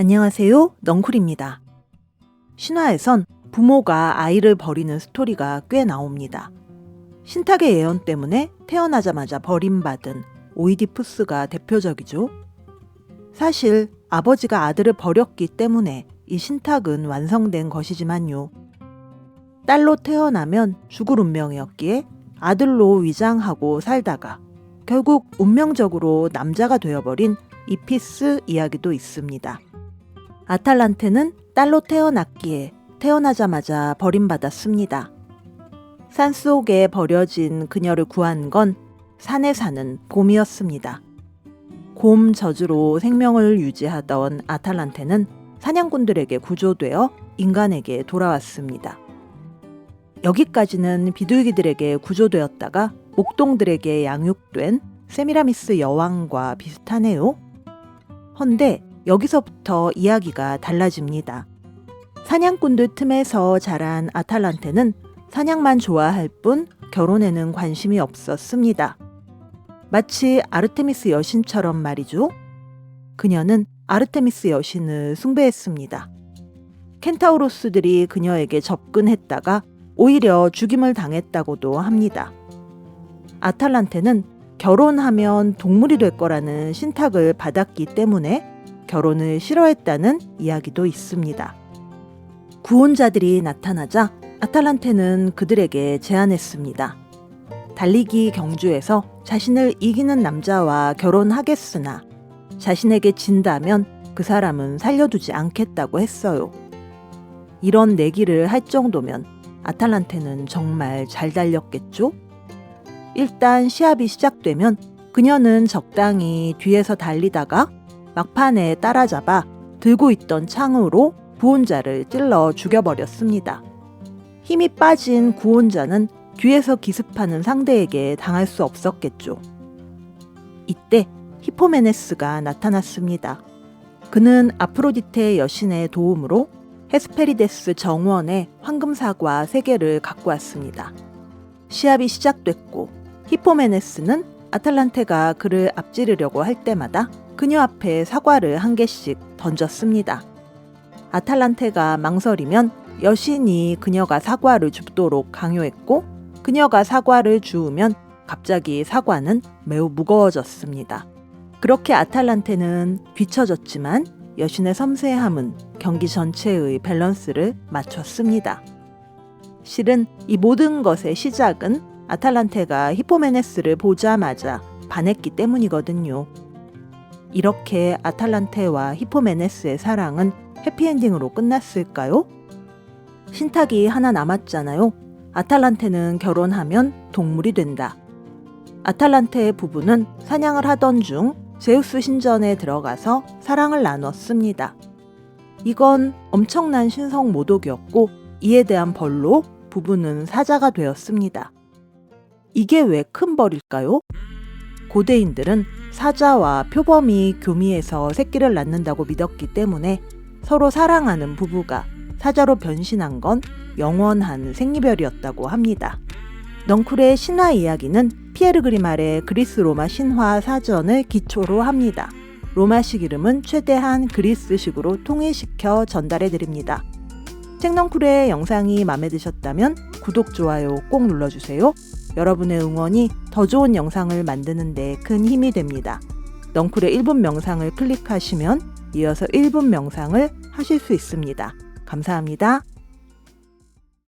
안녕하세요. 넝쿨입니다. 신화에선 부모가 아이를 버리는 스토리가 꽤 나옵니다. 신탁의 예언 때문에 태어나자마자 버림받은 오이디푸스가 대표적이죠. 사실 아버지가 아들을 버렸기 때문에 이 신탁은 완성된 것이지만요. 딸로 태어나면 죽을 운명이었기에 아들로 위장하고 살다가 결국 운명적으로 남자가 되어버린 이피스 이야기도 있습니다. 아탈란테는 딸로 태어났기에 태어나자마자 버림받았습니다. 산 속에 버려진 그녀를 구한 건 산에 사는 곰이었습니다. 곰 저주로 생명을 유지하던 아탈란테는 사냥꾼들에게 구조되어 인간에게 돌아왔습니다. 여기까지는 비둘기들에게 구조되었다가 목동들에게 양육된 세미라미스 여왕과 비슷하네요. 헌데 여기서부터 이야기가 달라집니다. 사냥꾼들 틈에서 자란 아탈란테는 사냥만 좋아할 뿐 결혼에는 관심이 없었습니다. 마치 아르테미스 여신처럼 말이죠. 그녀는 아르테미스 여신을 숭배했습니다. 켄타우로스들이 그녀에게 접근했다가 오히려 죽임을 당했다고도 합니다. 아탈란테는 결혼하면 동물이 될 거라는 신탁을 받았기 때문에 결혼을 싫어했다는 이야기도 있습니다. 구원자들이 나타나자 아탈란테는 그들에게 제안했습니다. 달리기 경주에서 자신을 이기는 남자와 결혼하겠으나 자신에게 진다면 그 사람은 살려두지 않겠다고 했어요. 이런 내기를 할 정도면 아탈란테는 정말 잘 달렸겠죠? 일단 시합이 시작되면 그녀는 적당히 뒤에서 달리다가 막판에 따라잡아 들고 있던 창으로 구원자를 찔러 죽여버렸습니다. 힘이 빠진 구원자는 뒤에서 기습하는 상대에게 당할 수 없었겠죠. 이때 히포메네스가 나타났습니다. 그는 아프로디테 여신의 도움으로 헤스페리데스 정원에 황금사과 3개를 갖고 왔습니다. 시합이 시작됐고 히포메네스는 아탈란테가 그를 앞지르려고 할 때마다 그녀 앞에 사과를 한 개씩 던졌습니다. 아탈란테가 망설이면 여신이 그녀가 사과를 줍도록 강요했고 그녀가 사과를 주우면 갑자기 사과는 매우 무거워졌습니다. 그렇게 아탈란테는 뒤처졌지만 여신의 섬세함은 경기 전체의 밸런스를 맞췄습니다. 실은 이 모든 것의 시작은 아탈란테가 히포메네스를 보자마자 반했기 때문이거든요. 이렇게 아탈란테와 히포메네스의 사랑은 해피엔딩으로 끝났을까요? 신탁이 하나 남았잖아요. 아탈란테는 결혼하면 동물이 된다. 아탈란테의 부부는 사냥을 하던 중 제우스 신전에 들어가서 사랑을 나눴습니다. 이건 엄청난 신성 모독이었고 이에 대한 벌로 부부는 사자가 되었습니다. 이게 왜 큰 벌일까요? 고대인들은 사자와 표범이 교미에서 새끼를 낳는다고 믿었기 때문에 서로 사랑하는 부부가 사자로 변신한 건 영원한 생리별이었다고 합니다. 넝쿨의 신화 이야기는 피에르 그리말의 그리스 로마 신화 사전을 기초로 합니다. 로마식 이름은 최대한 그리스식으로 통일시켜 전달해 드립니다. 책넝쿨의 영상이 마음에 드셨다면 구독, 좋아요 꼭 눌러주세요. 여러분의 응원이 더 좋은 영상을 만드는 데 큰 힘이 됩니다. 넝쿨의 1분 명상을 클릭하시면 이어서 1분 명상을 하실 수 있습니다. 감사합니다.